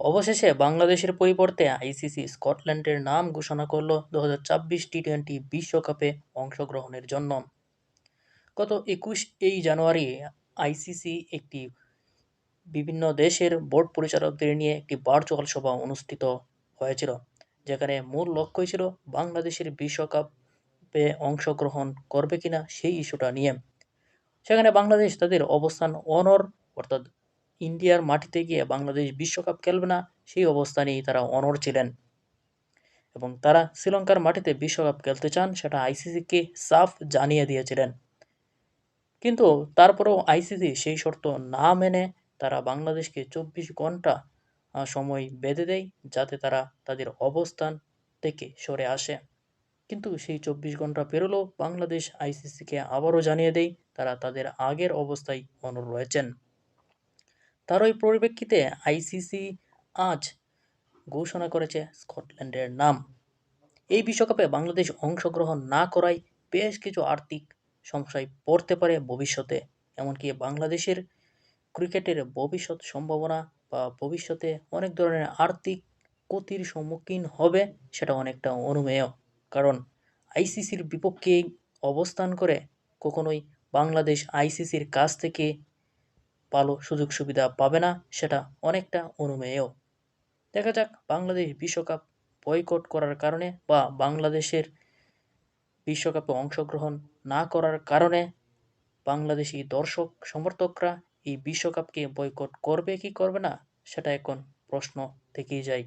অবশেষে বাংলাদেশের পরিবর্তে আইসিসি স্কটল্যান্ডের নাম ঘোষণা করল দু হাজার ছাব্বিশ টি টোয়েন্টি বিশ্বকাপে অংশগ্রহণের জন্য। গত একুশ এই জানুয়ারি আইসিসি একটি বিভিন্ন দেশের বোর্ড পরিচালকদের নিয়ে একটি ভার্চুয়াল সভা অনুষ্ঠিত হয়েছিল, যেখানে মূল লক্ষ্যই ছিল বাংলাদেশের বিশ্বকাপে অংশগ্রহণ করবে কিনা সেই ইস্যুটা নিয়ে। সেখানে বাংলাদেশ তাদের অবস্থান অনর অর্থাৎ ইন্ডিয়ার মাটিতে গিয়ে বাংলাদেশ বিশ্বকাপ খেলবে না, সেই অবস্থানেই তারা অনর ছিলেন। এবং তারা শ্রীলঙ্কার মাটিতে বিশ্বকাপ খেলতে চান, সেটা আইসিসিকে সাফ জানিয়ে দিয়েছিলেন। কিন্তু তারপরেও আইসিসি সেই শর্ত না মেনে তারা বাংলাদেশকে চব্বিশ ঘণ্টা সময় বেঁধে দেয়, যাতে তারা তাদের অবস্থান থেকে সরে আসে। কিন্তু সেই চব্বিশ ঘণ্টা পেরোলেও বাংলাদেশ আইসিসিকে আবারও জানিয়ে দেয়, তারা তাদের আগের অবস্থায় অনড় রয়েছেন। তার ওই পরিপ্রেক্ষিতে আইসিসি আজ ঘোষণা করেছে স্কটল্যান্ডের নাম। এই বিশ্বকাপে বাংলাদেশ অংশগ্রহণ না করায় বেশ কিছু আর্থিক সমস্যায় পড়তে পারে ভবিষ্যতে। এমনকি বাংলাদেশের ক্রিকেটের ভবিষ্যৎ সম্ভাবনা বা ভবিষ্যতে অনেক ধরনের আর্থিক ক্ষতির সম্মুখীন হবে সেটা অনেকটা অনুমেয়। কারণ আইসিসির বিপক্ষে অবস্থান করে কখনোই বাংলাদেশ আইসিসির কাছ থেকে ভালো সুযোগ সুবিধা পাবে না, সেটা অনেকটা অনুমেয় দেখা যাক বাংলাদেশ বিশ্বকাপ বয়কট করার কারণে বা বাংলাদেশের বিশ্বকাপে অংশগ্রহণ না করার কারণে বাংলাদেশি দর্শক, সমর্থকরা এই বিশ্বকাপকে বয়কট করবে কি করবে না, সেটা এখন প্রশ্ন থেকেই যায়।